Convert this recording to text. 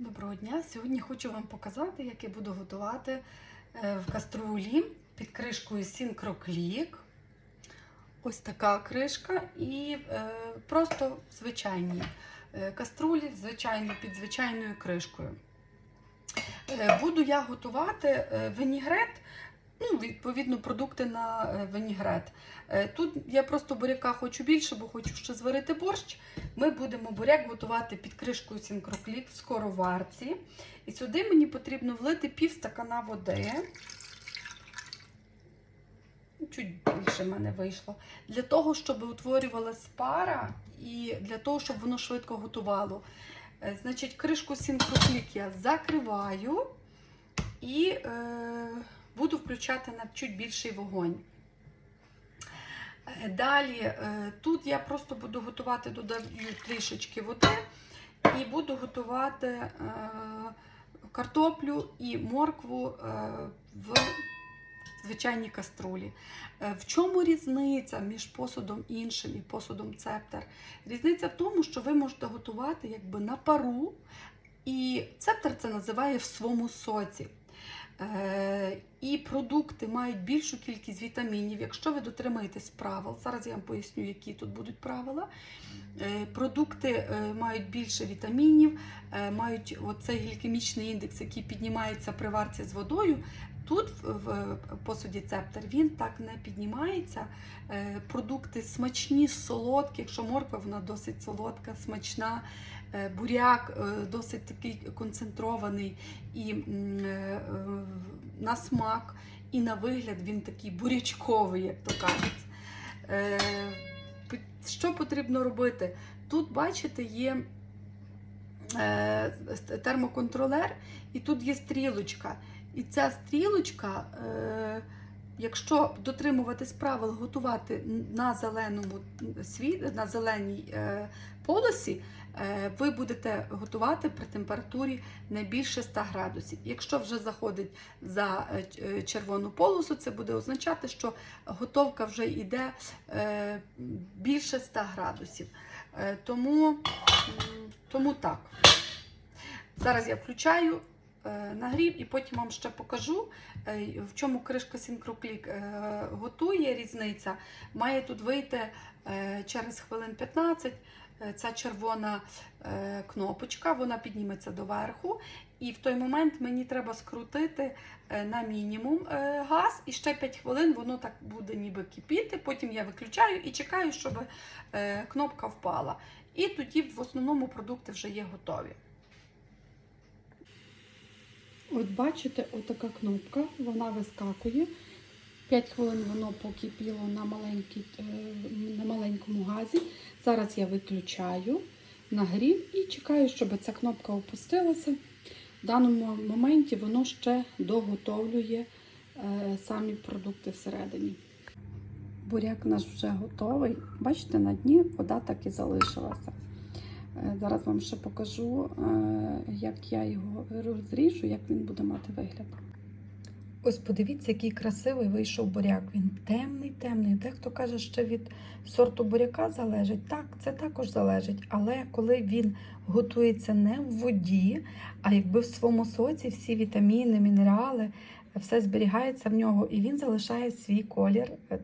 Доброго дня! Сьогодні хочу вам показати, як я буду готувати е, в каструлі під кришкою Сінкроклік. Ось така кришка і е, просто звичайні е, каструлі, звичайно, під звичайною кришкою. Буду я готувати винігрет, ну, відповідно, продукти на е, винігрет. Е, Тут я просто буряка хочу більше, бо хочу ще зварити борщ. Ми будемо буряк готувати під кришкою сінкроклік в скороварці. І сюди мені потрібно влити пів стакана води. Ну, Чуть більше в мене вийшло. Для того, щоб утворювалась пара і для того, щоб воно швидко готувало. Е, Значить, кришку сінкроклік я закриваю і е, буду включати на чуть більший вогонь. Е, Далі е, тут я просто буду готувати, додаю трішечки води і буду готувати е, картоплю і моркву в звичайній каструлі. В чому різниця між посудом іншим і посудом цептер? Різниця в тому, що ви можете готувати якби на пару, і цептер це називає в своєму соці. Е, І продукти мають більшу кількість вітамінів, якщо ви дотримаєтесь правил. Зараз я вам поясню, які тут будуть правила. Е, Продукти е, мають більше вітамінів, мають оцей глікемічний індекс, який піднімається при варці з водою. Тут в- посуді цептер він так не піднімається. Е, Продукти смачні, солодкі. Якщо морква, вона досить солодка, смачна. Е, Буряк е, досить такий концентрований і на смак, і на вигляд він такий бурячковий, як то кажуть. Що потрібно робити? Тут, бачите, є термоконтролер, і тут є стрілочка. І ця стрілочка, е, якщо дотримуватись правил готувати на зеленому світ, на зеленій е, полосі, е, ви будете готувати при температурі не більше 100 градусів. Якщо вже заходить за червону полосу, це буде означати, що готовка вже йде більше 100 градусів. Тому, тому так. Зараз я включаю нагрів і потім вам ще покажу, е, в чому кришка Сінкроклік е, готує різниця. Має тут вийти е, через хвилин 15 е, ця червона е, кнопочка, вона підніметься доверху. І в той момент мені треба скрутити е, на мінімум е, газ, і ще 5 хвилин воно так буде ніби кипіти. Потім я виключаю і чекаю, щоб е, кнопка впала. І тоді в основному продукти вже є готові. От бачите, отака кнопка, вона вискакує. 5 хвилин воно покипіло на, маленькій, е, на маленькому газі. Зараз я виключаю нагрів і чекаю, щоб ця кнопка опустилася. В даному моменті воно ще доготовлює е, самі продукти всередині. Буряк наш вже готовий. Бачите, на дні вода так і залишилася. Е, Зараз вам ще покажу, е, як я його розріжу, як він буде мати вигляд. Ось подивіться, який красивий вийшов буряк. Він темний, темний. Дехто каже, що від сорту буряка залежить. Так, це також залежить. Але коли він готується не в воді, а якби в своєму соці всі вітаміни, мінерали, все зберігається в нього, і він залишає свій колір. е,